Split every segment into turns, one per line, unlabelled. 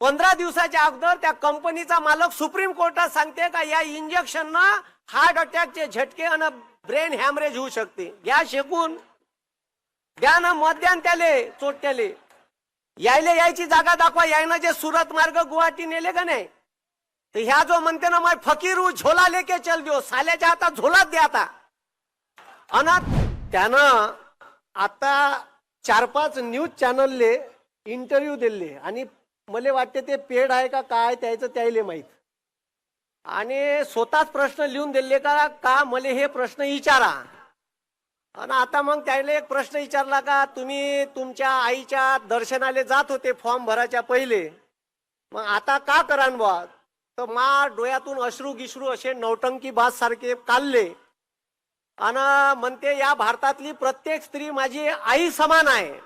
पंधरा दिवसाच्या अगोदर त्या कंपनीचा मालक सुप्रीम कोर्टात सांगते का या इंजेक्शन हार्ट अटॅकचे झटके आणि ब्रेन हॅमरेज होऊ शकते. घ्या शेकून. द्या ना मत द्या त्याले चोट्याले. यायले यायची जागा दाखवा यायनं जे सुरत मार्ग गुवाहाटी नेले का नाही? तर ह्या जो म्हणते ना मग फकीर झोला लेके चल देऊ साल्याच्या हातात झोलाच द्या आता. आणि त्यानं आता चार पाच न्यूज चॅनलले इंटरव्ह्यू दिले आणि मला वाटते ते पेड आहे का काय त्याचं त्याले माहीत. आणि स्वतःच प्रश्न लिहून दिले का का मला हे प्रश्न विचारा आणि आता मग त्याला एक प्रश्न विचारला का तुम्ही तुमच्या आईच्या दर्शनाले जात होते फॉर्म भरायच्या पहिले. मग आता का करान बा तर मा डोळ्यातून अश्रू गिश्रू असे नौटंकी बाज सारखे काढले. आणि म्हणते या भारतातली प्रत्येक स्त्री माझी आई समान आहे.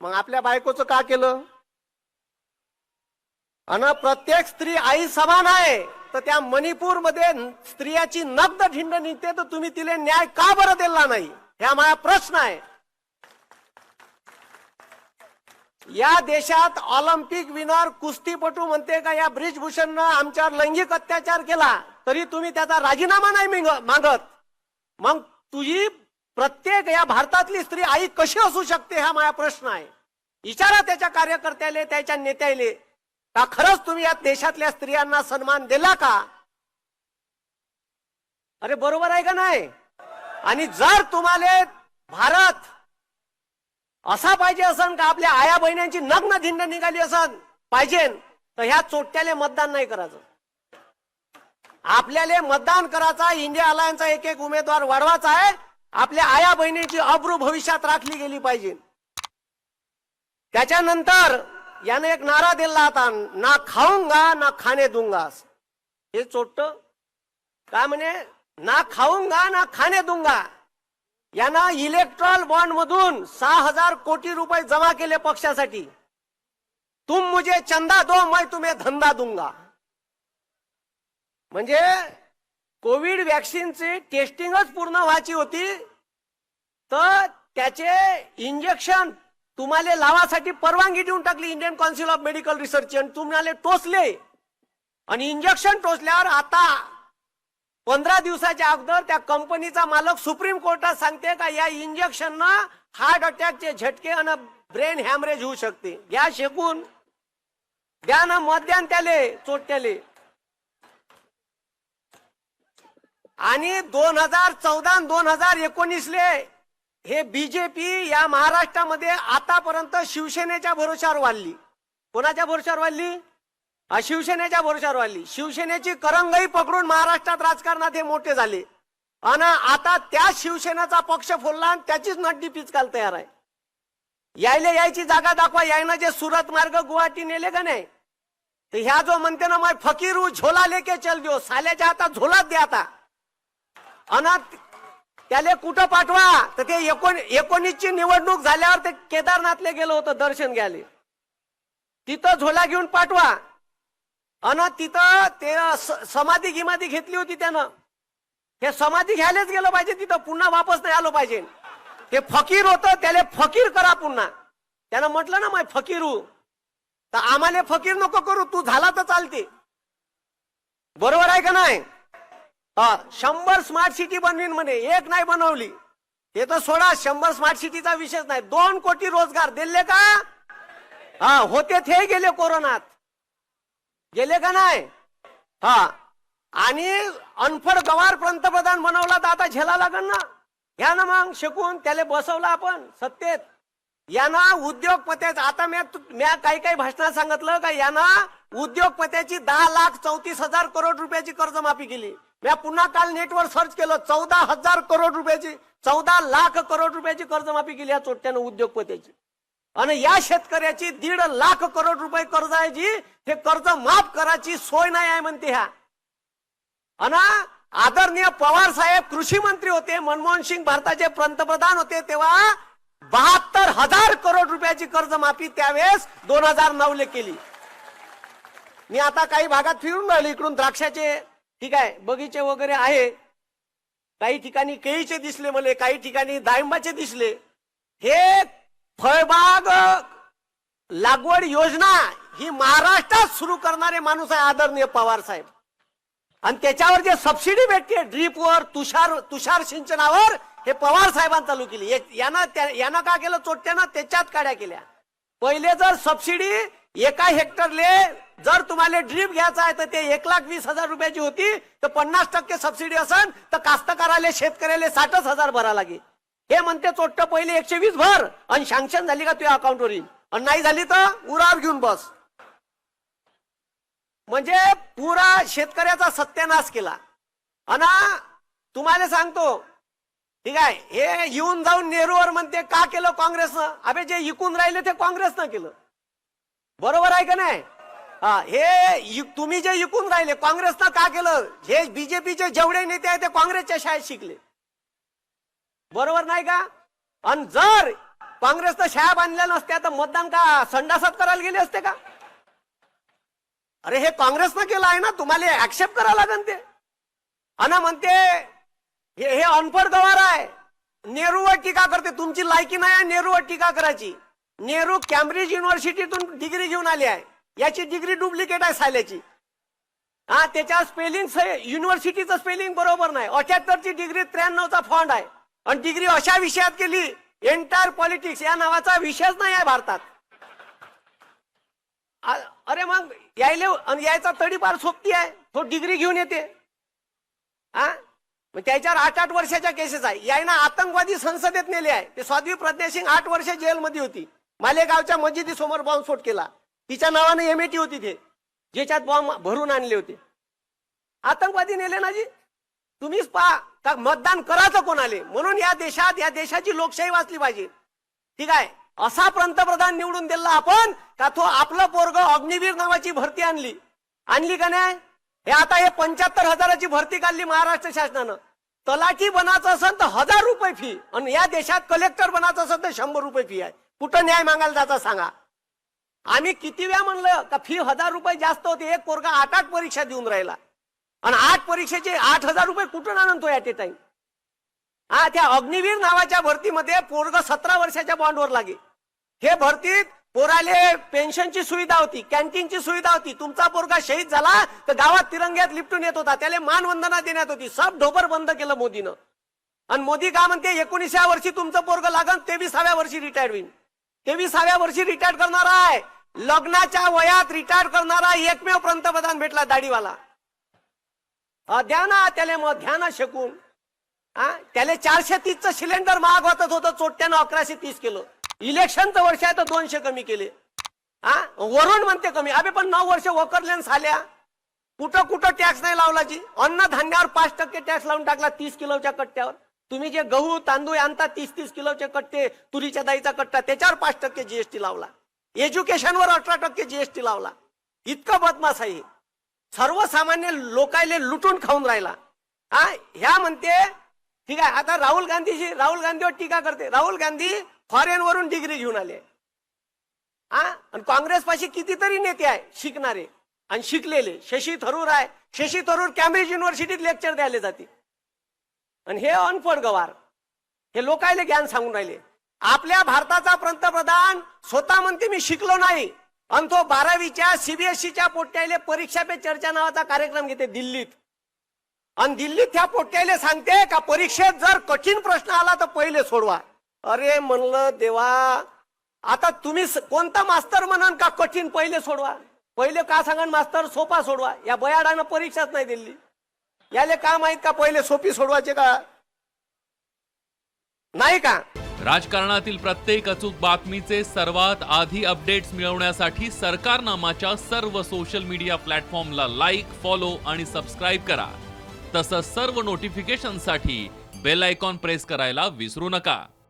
मग आपल्या बायकोचं का केलं? आणि प्रत्येक स्त्री आई समान आहे तर त्या मणिपूरमध्ये स्त्रियाची नग्न ढिंड निघते तर तुम्ही तिला न्याय का बरं दिला नाही? ह्या माझा प्रश्न आहे. या देशात ऑलिम्पिक विनर कुस्तीपटू म्हणते का या ब्रिजभूषणनं आमच्यावर लैंगिक अत्याचार केला तरी तुम्ही त्याचा राजीनामा नाही मागत. मग तुझी प्रत्येक या भारतातली स्त्री आई कशी असू शकते हा माझा प्रश्न आहे. इचारा त्याच्या कार्यकर्त्याले त्याच्या नेत्याले. का खरंच तुम्ही या देशातल्या स्त्रियांना सन्मान दिला का? अरे बरोबर आहे का नाही? आणि जर तुम्हाला भारत असा पाहिजे असन का आपल्या आया बहिण्यांची नग्न धिंड निघाली असन पाहिजे तर ह्या चोट्याले मतदान नाही करायचं. आपल्याला मतदान करायचा इंडिया अलायन्सचा एक एक उमेदवार वाढवायचा आहे आपल्या आया बहिणीची अब्रू भविष्यात राखली गेली पाहिजे. त्याच्यानंतर याने एक नारा दिला आता. ना खाऊंगा ना खाणे दूंगा. हे चोट काय म्हणे? ना खाऊंगा ना खाणे दूंगा. यांना इलेक्ट्रॉल बॉन्ड मधून सहा हजार कोटी रुपये जमा केले पक्षासाठी. तुम मुझे चंदा दो मैं तुम्हें धंदा दूंगा. म्हणजे कोविड वॅक्सिनची टेस्टिंगच पूर्ण व्हायची होती. तर त्याचे इंजेक्शन तुम्हाला लावासाठी परवानगी देऊन टाकली Indian council of medical research आणि तुम्हाला टोचले. आणि इंजेक्शन टोचल्यावर आता पंधरा दिवसाच्या अगोदर त्या कंपनीचा मालक सुप्रीम कोर्टात सांगते का या इंजेक्शननं हार्ट अटॅकचे झटके आणि ब्रेन हॅमरेज होऊ शकते. घ्या शेकून. द्या ना मध्यान त्याले चोट्याले आणि दोन हजार चौदा दोन हजार एकोणीसले हे बीजेपी या महाराष्ट्रामध्ये आतापर्यंत शिवसेनेच्या भरोशावर वाढली. कोणाच्या भरोशावर वाढली? शिवसेनेच्या भरोशावर वाढली. शिवसेनेची करंगई पकडून महाराष्ट्रात राजकारणात हे मोठे झाले. आणि आता त्या शिवसेनेचा पक्ष फोडला आणि त्याचीच नड्डी पिचकाल तयार आहे. यायला यायची जागा दाखवा. यायनं जे सुरत मार्ग गुवाहाटी नेले का नाही? तर ह्या जो म्हणते ना मग फकीर झोला लेके चल दियो साल्याच्या हातात झोलाच द्या आता. अन त्याले कुठं पाठवा? तर ते एकोण एकोणीसची निवडणूक झाल्यावर ते केदारनाथले गेलो होतं दर्शन घ्यायला. तिथं झोला घेऊन पाठवा. अन तिथं ते स- समाधी गिमाधी घेतली होती त्यानं. हे समाधी घ्यायलाच गेलं पाहिजे तिथं. पुन्हा वापस नाही आलो पाहिजे. ते फकीर होतं त्याला फकीर करा पुन्हा. त्यानं म्हटलं ना मग फकीर तर आम्हाला फकीर नको करू तू झाला तर चालते. बरोबर आहे का नाही? हा शंभर स्मार्ट सिटी बनवीन म्हणे. एक नाही बनवली. हे तर सोडा शंभर स्मार्ट सिटीचा विषयच नाही. दोन कोटी रोजगार दिले का? हा होते ते गेले कोरोनात. गेले का नाही? हा. आणि अनफड गवार पंतप्रधान बनवला तर आता झेला लागल ना? घ्या ना मग शिकून त्याला बसवलं आपण सत्तेत. यांना उद्योगपत्याचं आता मी मी काही काही भाषणात सांगितलं का यांना उद्योगपत्याची दहा लाख चौतीस हजार करोड रुपयाची कर्जमाफी केली. मी पुन्हा काल नेटवर सर्च केलं चौदा हजार करोड रुपयाची चौदा लाख करोड रुपयाची कर्जमाफी केली या चोट्यानं उद्योगपतीची. आणि या शेतकऱ्याची दीड लाख करोड रुपये कर्ज आहे जी हे कर्ज माफ करायची सोय नाही आहे म्हणते ह्या. आणि आदरणीय पवार साहेब कृषी मंत्री होते मनमोहन सिंग भारताचे पंतप्रधान होते तेव्हा बहात्तर हजार करोड रुपयाची कर्जमाफी त्यावेळेस दोन हजार नऊले केली. मी आता काही भागात फिरून राहिलो इकडून द्राक्षाचे ठीक आहे बगीचे वगैरे आहे. काही ठिकाणी केळीचे दिसले मला काही ठिकाणी डाळिंबाचे दिसले. हे फळबाग लागवड योजना ही महाराष्ट्रात सुरू करणारे माणूस आहे आदरणीय पवार साहेब. आणि त्याच्यावर जे सबसिडी भेटते ड्रीपवर तुषार तुषार सिंचनावर हे पवार साहेबांनी चालू केली यानं त्या- यानं का केलं? चोट्यानं त्याच्यात काड्या केल्या. पहिले जर सबसिडी एका हेक्टरले जर तुम्हाला ड्रीप घ्यायचा आहे तर ते एक लाख वीस हजार रुपयाची होती तर पन्नास टक्के सबसिडी असेल तर कास्तकाराले शेतकऱ्याला साठच हजार भरा लागे हे म्हणते चोट्ट पहिले एकशे वीस भर आणि सँक्शन झाली का तुझ्या अकाउंटवर येईल आणि नाही झाली तर उरावर घेऊन बस. म्हणजे पुरा शेतकऱ्याचा सत्यानाश केला. आणि तुम्हाला सांगतो ठीक आहे हे येऊन जाऊन नेहरूवर म्हणते का केलं काँग्रेसनं? अबे जे इकून राहिले ते काँग्रेसनं केलं. बरोबर आहे का नाही? हा हे तुम्ही जे इकून राहिले काँग्रेसनं का केलं? हे बीजेपीचे जेवढे नेते आहेत ते काँग्रेसच्या शाळेत शिकले. बरोबर नाही का? आणि जर काँग्रेसनं शाळा बांधल्या नसत्या तर मतदान का संडासात करायला गेले असते का? अरे हे काँग्रेसनं केलं आहे ना तुम्हाला ऍक्सेप्ट करावं लागेल ते. अना म्हणते हे हे अनपढ गवार आहे. नेहरूवर टीका करते तुमची लायकी नाही आहे नेहरूवर टीका करायची. नेहरू कॅम्ब्रिज युनिव्हर्सिटीतून डिग्री घेऊन आली आहे. याची डिग्री डुप्लिकेट आहे साल्याची हा त्याच्या स्पेलिंग युनिव्हर्सिटीचं स्पेलिंग बरोबर नाही. अठ्याहत्तरची डिग्री त्र्याण्णवचा फॉन्ड आहे. आणि डिग्री अशा विषयात केली एंटायर पॉलिटिक्स या नावाचा विषयच नाही आहे भारतात. अरे मग यायले आणि यायचा तडीपार सोपती आहे. तो डिग्री घेऊन येते. हा? मग त्याच्यावर आठ आठ वर्षाच्या केसेस आहे. यायना आतंकवादी संसदेत नेले आहे. ते स्वाद्वी प्रज्ञा सिंग आठ वर्ष जेलमध्ये होती. मालेगावच्या मस्जिदी समोर बॉम्बस्फोट केला. तिच्या नावाने एमएटी होती ते ज्याच्यात बॉम्ब भरून आणले होते. आतंकवादी नेले ना जी? तुम्हीच पहा का मतदान करायचं कोणाले? म्हणून या देशात या देशाची लोकशाही वाचली पाहिजे. ठीक आहे? असा पंतप्रधान निवडून दिला आपण का तो आपलं पोरग अग्निवीर नावाची भरती आणली. आणली का नाही? हे आता हे पंच्याहत्तर हजाराची भरती काढली महाराष्ट्र शासनानं. तलाठी बनायचं असेल तर हजार रुपये फी आणि या देशात कलेक्टर बनायचं असेल तर शंभर रुपये फी आहे. कुठं न्याय मागायला जाता सांगा. आम्ही किती वेळा म्हणलं का फी हजार रुपये जास्त होते एक पोरगा आठ आठ परीक्षा देऊन राहिला. आणि आठ परीक्षेचे आठ हजार रुपये कुठून आणतो ऍट ए टाइम हा त्या अग्निवीर नावाच्या भरतीमध्ये पोरग सतरा वर्षाच्या बॉन्डवर लागे. हे भरतीत पोराले पेन्शनची सुविधा होती कॅन्टीनची सुविधा होती. तुमचा पोरगा शहीद झाला तर गावात तिरंग्यात लिपटून येत होता त्याला मानवंदना देण्यात होती. सब ढोबर बंद केलं मोदीनं. आणि मोदी का म्हणते एकोणीसव्या वर्षी तुमचं पोरग लागन तेविसाव्या वर्षी रिटायर्ड होईल तेविसाव्या वर्षी रिटायर करणार आहे. लग्नाच्या वयात रिटायर करणारा एकमेव पंतप्रधान भेटला दाढीवाला. अ, द्या ना त्याला मग घ्या ना शकून. हा त्याला चारशे तीसचं सिलेंडर महाग वाटत होतं. चोट्यानं अकराशे तीस किलो. इलेक्शनचं वर्ष आहे तर दोनशे कमी केले. हा वरून म्हणते कमी. अबे पण नऊ वर्ष वकरल्यान झाल्या. कुठं कुठं टॅक्स नाही लावला जी. अन्नधान्यावर पाच टक्के टॅक्स लावून टाकला तीस किलोच्या कट्ट्यावर. तुम्ही जे गहू तांदूळ आणता तीस तीस किलोचे कट्टे तुरीच्या दाईचा कट्टा त्याच्यावर पाच टक्के जीएसटी लावला. एज्युकेशनवर अठरा टक्के जीएसटी लावला. इतकं बदमाश आहे सर्वसामान्य लोकायले लुटून खाऊन राहिला. हा ह्या म्हणते ठीक आहे आता राहुल गांधीशी राहुल गांधीवर टीका करते. राहुल गांधी फॉरेन वरून डिग्री घेऊन आले. हा आणि काँग्रेस पाशी कितीतरी नेते आहे शिकणारे. आणि शिकलेले. शशी थरूर आहे. शशी थरूर कॅम्ब्रिज युनिव्हर्सिटीत लेक्चर द्यायला जाते. आणि हे अनपढ गवार. हे लोकायले ज्ञान सांगून राहिले. आपल्या भारताचा पंतप्रधान स्वतः म्हणते मी शिकलो नाही. आणि तो बारावीच्या सीबीएसईच्या पोट्याले परीक्षा पे चर्चा नावाचा कार्यक्रम घेते दिल्लीत. आणि दिल्लीत त्या पोट्याले सांगते का परीक्षेत जर कठीण प्रश्न आला तर पहिले सोडवा. अरे म्हणलं देवा आता तुम्ही कोणता मास्तर म्हणान का कठीण पहिले सोडवा? पहिले का सांगा मास्तर सोपा सोडवा? या बयाडानं परीक्षाच नाही दिली याले का माहीत का पहिले सोपी सोडवायचे का? नाही का?
राजकारणातील प्रत्येक अचूक बातमीचे सर्वात आधी अपडेट्स मिळवण्यासाठी सरकारनामाच्या सर्व सोशल मीडिया प्लॅटफॉर्मला लाईक फॉलो आणि सबस्क्राईब करा. तसंच सर्व नोटिफिकेशनसाठी बेल आयकॉन प्रेस करायला विसरू नका.